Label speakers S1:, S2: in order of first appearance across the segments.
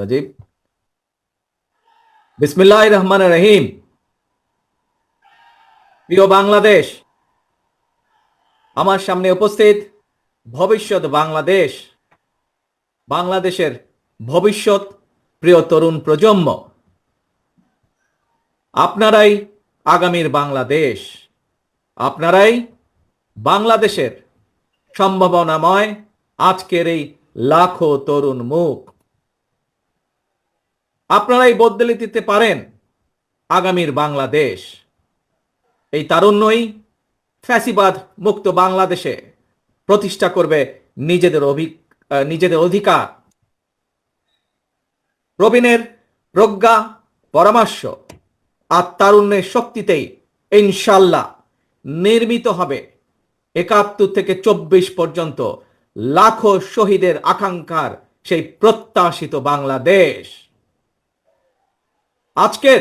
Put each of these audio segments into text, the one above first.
S1: রাজীব। বিসমিল্লাহ রহমান রহিম প্রিয় বাংলাদেশ, আমার সামনে উপস্থিত ভবিষ্যৎ বাংলাদেশ, বাংলাদেশের ভবিষ্যৎ প্রিয় তরুণ প্রজন্ম। আপনারাই আগামীর বাংলাদেশ, আপনারাই বাংলাদেশের সম্ভাবনাময় আজকের এই লাখো তরুণ মুখ। আপনারাই বদলে দিতে পারেন আগামীর বাংলাদেশ। এই তারুণ্যই ফ্যাসিবাদ মুক্ত বাংলাদেশে প্রতিষ্ঠা করবে নিজেদের অভি- নিজেদের অধিকার। প্রবীণের প্রজ্ঞা, পরামর্শ আর তারুণ্যের শক্তিতেই ইনশাল্লাহ নির্মিত হবে একাত্তর থেকে চব্বিশ পর্যন্ত লাখো শহীদের আকাঙ্ক্ষার সেই প্রত্যাশিত বাংলাদেশ। আজকের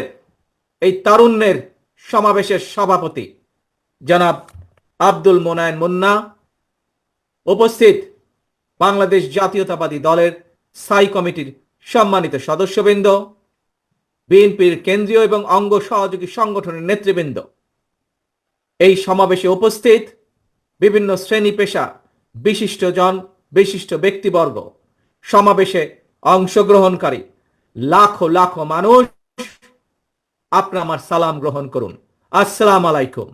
S1: এই তারুণ্যের সমাবেশের সভাপতি জনাব আব্দুল মোনায়েন মুন্না, উপস্থিত বাংলাদেশ জাতীয়তাবাদী দলের স্থায়ী কমিটির সম্মানিত সদস্যবৃন্দ, বিএনপির কেন্দ্রীয় এবং অঙ্গ সহযোগী সংগঠনের নেতৃবৃন্দ। এই সমাবেশে উপস্থিত বিভিন্ন শ্রেণি পেশা বিশিষ্টজন বিশিষ্ট ব্যক্তিবর্গ। সমাবেশে অংশগ্রহণকারী লাখো লাখো মানুষ, আপনার আমার সালাম গ্রহণ করুন। আসসালাম আলাইকুম।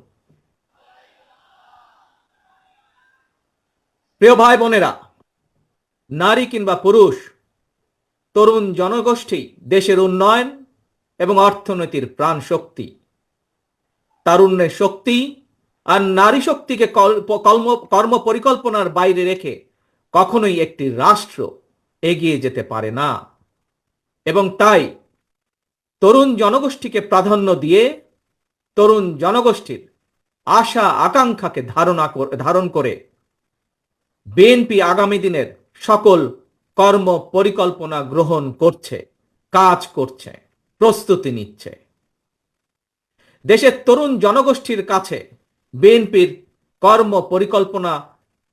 S1: প্রিয় ভাই বোনেরা, নারী কিংবা পুরুষ, তরুণ জনগোষ্ঠী দেশের উন্নয়ন এবং অর্থনীতির প্রাণ শক্তি তারুণ্যের শক্তি আর নারী শক্তিকে কর্ম কর্ম পরিকল্পনার বাইরে রেখে কখনোই একটি রাষ্ট্র এগিয়ে যেতে পারে না। এবং তাই তরুণ জনগোষ্ঠীকে প্রাধান্য দিয়ে তরুণ জনগোষ্ঠীর আশা আকাঙ্ক্ষাকে ধারণা ধারণ করে বিএনপি আগামী দিনের সকল কর্ম পরিকল্পনা গ্রহণ করছে, কাজ করছে, প্রস্তুতি নিচ্ছে। দেশের তরুণ জনগোষ্ঠীর কাছে বিএনপির কর্ম পরিকল্পনা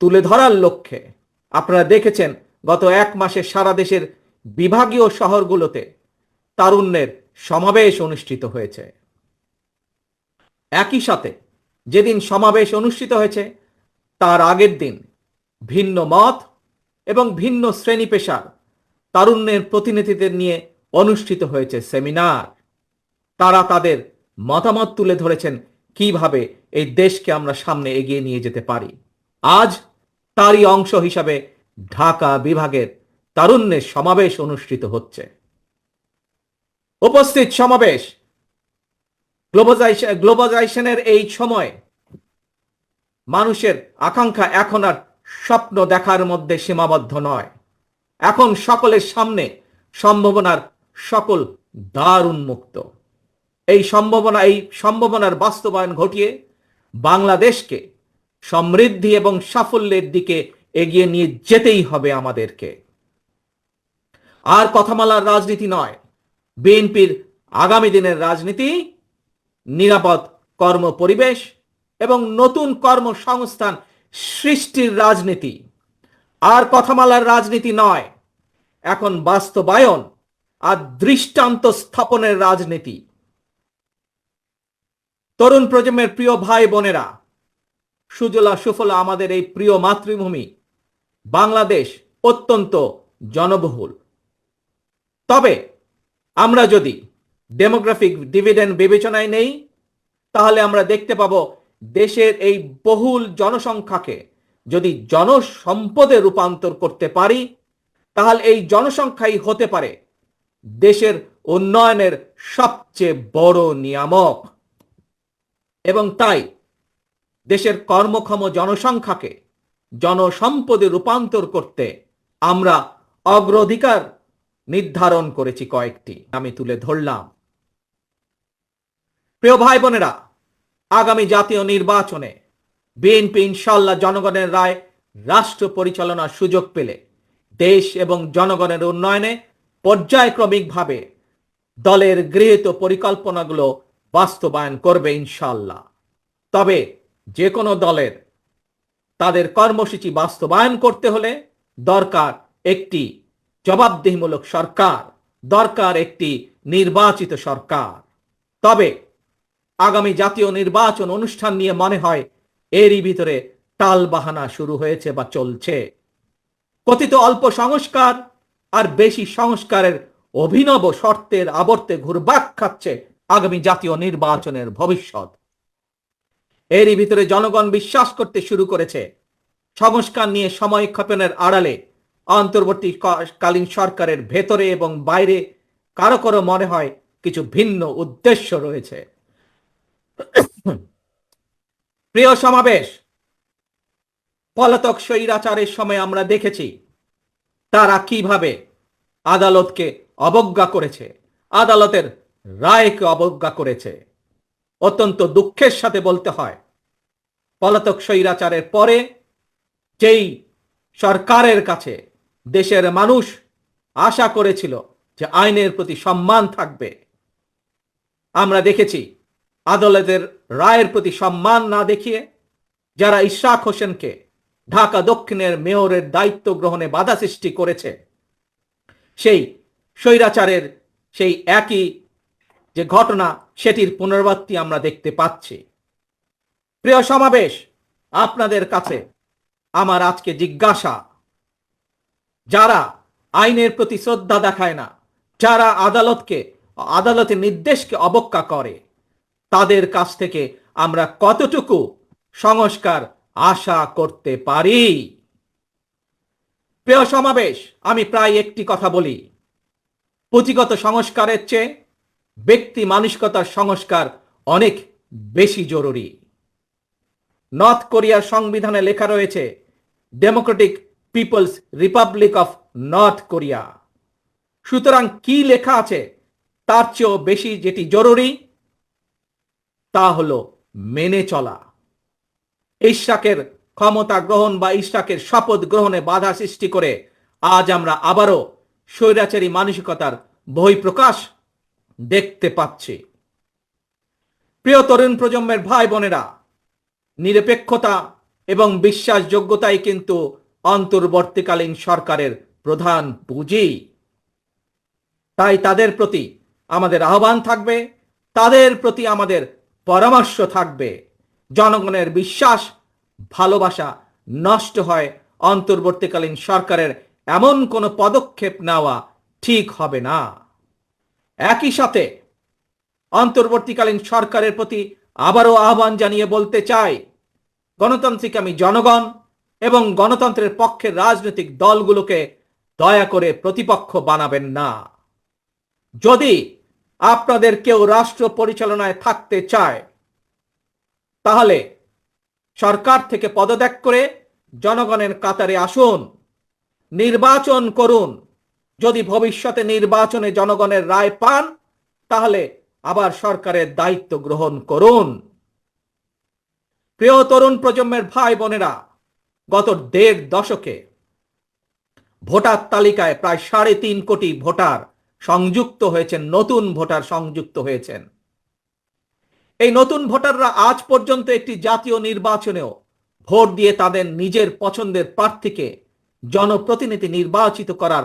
S1: তুলে ধরার লক্ষ্যে। আপনারা দেখেছেন, গত এক মাসে সারা দেশের বিভাগীয় শহরগুলোতে তারুণ্যের সমাবেশ অনুষ্ঠিত হয়েছে। একই সাথে যেদিন সমাবেশ অনুষ্ঠিত হয়েছে, তার আগের দিন ভিন্ন মত এবং ভিন্ন শ্রেণি পেশার তারুণ্যের প্রতিনিধিদের নিয়ে অনুষ্ঠিত হয়েছে সেমিনার। তারা তাদের মতামত তুলে ধরেছেন কীভাবে এই দেশকে আমরা সামনে এগিয়ে নিয়ে যেতে পারি? আজ তারই অংশ হিসাবে ঢাকা বিভাগের তারুণ্যের সমাবেশ অনুষ্ঠিত হচ্ছে। উপস্থিত সমাবেশ গ্লোবালাইজেশন গ্লোবালাইজেশনের এই সময় মানুষের আকাঙ্ক্ষা এখন আর স্বপ্ন দেখার মধ্যে সীমাবদ্ধ নয়। এখন সকলের সামনে সম্ভাবনার সকল দ্বার উন্মুক্ত। এই সম্ভাবনা, এই সম্ভাবনার বাস্তবায়ন ঘটিয়ে বাংলাদেশকে সমৃদ্ধি এবং সাফল্যের দিকে এগিয়ে নিয়ে যেতেই হবে আমাদেরকে। আর কথামালার রাজনীতি নয়, বিএনপির আগামী দিনের রাজনীতি, নিরাপদ কর্ম পরিবেশ এবং নতুন কর্মসংস্থান সৃষ্টির রাজনীতি। আর কথামালার রাজনীতি নয়, এখন বাস্তবায়ন আর দৃষ্টান্ত স্থাপনের রাজনীতি। তরুণ প্রজন্মের প্রিয় ভাই বোনেরা, সুজলা সুফলা আমাদের এই প্রিয় মাতৃভূমি, বাংলাদেশ অত্যন্ত জনবহুল। তবে আমরা যদি ডেমোগ্রাফিক ডিভিডেন্ড বিবেচনায় নেই, তাহলে আমরা দেখতে পাবো দেশের এই বহুল জনসংখ্যাকে যদি জনসম্পদে রূপান্তর করতে পারি, তাহলে এই জনসংখ্যাই হতে পারে দেশের উন্নয়নের সবচেয়ে বড় নিয়ামক। এবং তাই দেশের কর্মক্ষম জনসংখ্যাকে জনসম্পদে রূপান্তর করতে আমরা অগ্রাধিকার নির্ধারণ করেছি কয়েকটি। আমি তুলে ধরলাম। প্রিয় ভাই বোনেরা আগামী জাতীয় নির্বাচনে বিএনপি ইনশাল্লাহ জনগণের রায়, রাষ্ট্র পরিচালনার সুযোগ পেলে দেশ এবং জনগণের উন্নয়নে পর্যায়ক্রমিকভাবে দলের গৃহীত পরিকল্পনাগুলো বাস্তবায়ন করবে ইনশাল্লাহ তবে যে কোনো দলের তাদের কর্মসূচি বাস্তবায়ন করতে হলে দরকার একটি জবাবদিহিমূলক সরকার, দরকার একটি নির্বাচিত সরকার। তবে আগামী জাতীয় নির্বাচন অনুষ্ঠান নিয়ে মনে হয় এরই ভিতরে টালবাহানা শুরু হয়েছে বা চলছে। কথিত অল্প সংস্কার আর বেশি সংস্কারের অভিনব শর্তের আবর্তে ঘুরবাক খাচ্ছে আগামী জাতীয় নির্বাচনের ভবিষ্যৎ। এরই ভিতরে জনগণ বিশ্বাস করতে শুরু করেছে। সংস্কার নিয়ে সময় ক্ষেপণের আড়ালে অন্তর্বর্তীকালীন সরকারের ভেতরে এবং বাইরে কারও কারও মনে হয় কিছু ভিন্ন উদ্দেশ্য রয়েছে। প্রিয় সমাবেশ, পলাতক স্বৈরাচারের সময় আমরা দেখেছি তারা কীভাবে আদালতকে অবজ্ঞা করেছে। আদালতের রায়কে অবজ্ঞা করেছে। অত্যন্ত দুঃখের সাথে বলতে হয়, পলাতক স্বৈরাচারের পরে যেই সরকারের কাছে দেশের মানুষ আশা করেছিল যে আইনের প্রতি সম্মান থাকবে, আমরা দেখেছি আদালতের রায়ের প্রতি সম্মান না দেখিয়ে যারা ইশাক হোসেনকে ঢাকা দক্ষিণের মেয়রের দায়িত্ব গ্রহণে বাধা সৃষ্টি করেছে, সেই স্বৈরাচারের সেই একই যে ঘটনা সেটির পুনরাবৃত্তি আমরা দেখতে পাচ্ছি। প্রিয় সমাবেশ, আপনাদের কাছে আমার আজকে জিজ্ঞাসা, যারা আইনের প্রতি শ্রদ্ধা দেখায় না, যারা আদালতকে, আদালতের নির্দেশকে অবজ্ঞা করে, তাদের কাছ থেকে আমরা কতটুকু সংস্কার আশা করতে পারি? প্রিয় সমাবেশ, আমি প্রায় একটি কথা বলি। পুঁথিগত সংস্কারের চেয়ে ব্যক্তি মানসিকতার সংস্কার অনেক বেশি জরুরি। নর্থ কোরিয়ার সংবিধানে লেখা রয়েছে Democratic People's Republic of North Korea সুতরাং কি লেখা আছে তার চেয়েও বেশি যেটি জরুরি, তা হল মেনে চলা। ইশাকের ক্ষমতা গ্রহণ বা ইশাকের শপথ গ্রহণে বাধা সৃষ্টি করে আজ আমরা আবারও স্বৈরাচারী মানসিকতার বই প্রকাশ দেখতে পাচ্ছে। প্রিয় তরুণ প্রজন্মের ভাই বোনেরা, নিরপেক্ষতা এবং বিশ্বাসযোগ্যতাই কিন্তু অন্তর্বর্তীকালীন সরকারের প্রধান পুঁজি। তাই তাদের প্রতি আমাদের আহ্বান থাকবে, তাদের প্রতি আমাদের পরামর্শ থাকবে। জনগণের বিশ্বাস, ভালোবাসা নষ্ট হয় অন্তর্বর্তীকালীন সরকারের এমন কোনো পদক্ষেপ নেওয়া ঠিক হবে না। একই সাথে অন্তর্বর্তীকালীন সরকারের প্রতি আবারও আহ্বান জানিয়ে বলতে চাই, গণতান্ত্রিক আমি জনগণ এবং গণতন্ত্রের পক্ষের রাজনৈতিক দলগুলোকে দয়া করে প্রতিপক্ষ বানাবেন না। যদি আপনাদের কেউ রাষ্ট্র পরিচালনায় থাকতে চায়, তাহলে সরকার থেকে পদত্যাগ করে জনগণের কাতারে আসুন, নির্বাচন করুন যদি ভবিষ্যতে নির্বাচনে জনগণের রায় পান, তাহলে আবার সরকারের দায়িত্ব গ্রহণ করুন। প্রিয় তরুণ প্রজন্মের ভাই বোনেরা, গত দেড় দশকে ভোটার তালিকায় প্রায় সাড়ে তিন কোটি ভোটার সংযুক্ত হয়েছেন, নতুন ভোটার সংযুক্ত হয়েছেন। এই নতুন ভোটাররা আজ পর্যন্ত একটি জাতীয় নির্বাচনেও ভোট দিয়ে তাদের নিজের পছন্দের প্রার্থীকে জনপ্রতিনিধি নির্বাচিত করার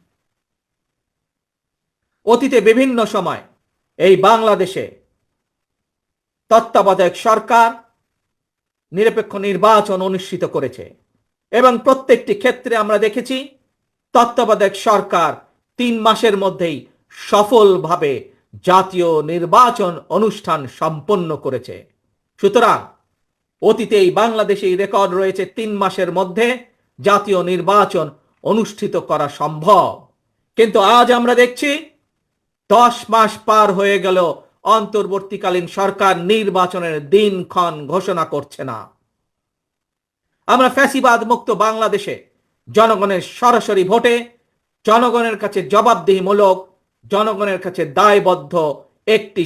S1: অতীতে বিভিন্ন সময় এই বাংলাদেশে তত্ত্বাবধায়ক সরকার নিরপেক্ষ নির্বাচন অনুষ্ঠিত করেছে এবং প্রত্যেকটি ক্ষেত্রে আমরা দেখেছি তত্ত্বাবধায়ক সরকার তিন মাসের মধ্যেই সফলভাবে জাতীয় নির্বাচন অনুষ্ঠান সম্পন্ন করেছে। সুতরাং অতীতে এই বাংলাদেশে রেকর্ড রয়েছে তিন মাসের মধ্যে জাতীয় নির্বাচন অনুষ্ঠিত করা সম্ভব। কিন্তু আজ আমরা দেখছি দশ মাস পার হয়ে গেল, অন্তর্বর্তীকালীন সরকার নির্বাচনের দিনক্ষণ ঘোষণা করছে না। আমরা ফ্যাসিবাদ মুক্ত বাংলাদেশে জনগণের সরাসরি ভোটে, জনগণের কাছে জবাবদিহিমূলক, জনগণের কাছে দায়বদ্ধ একটি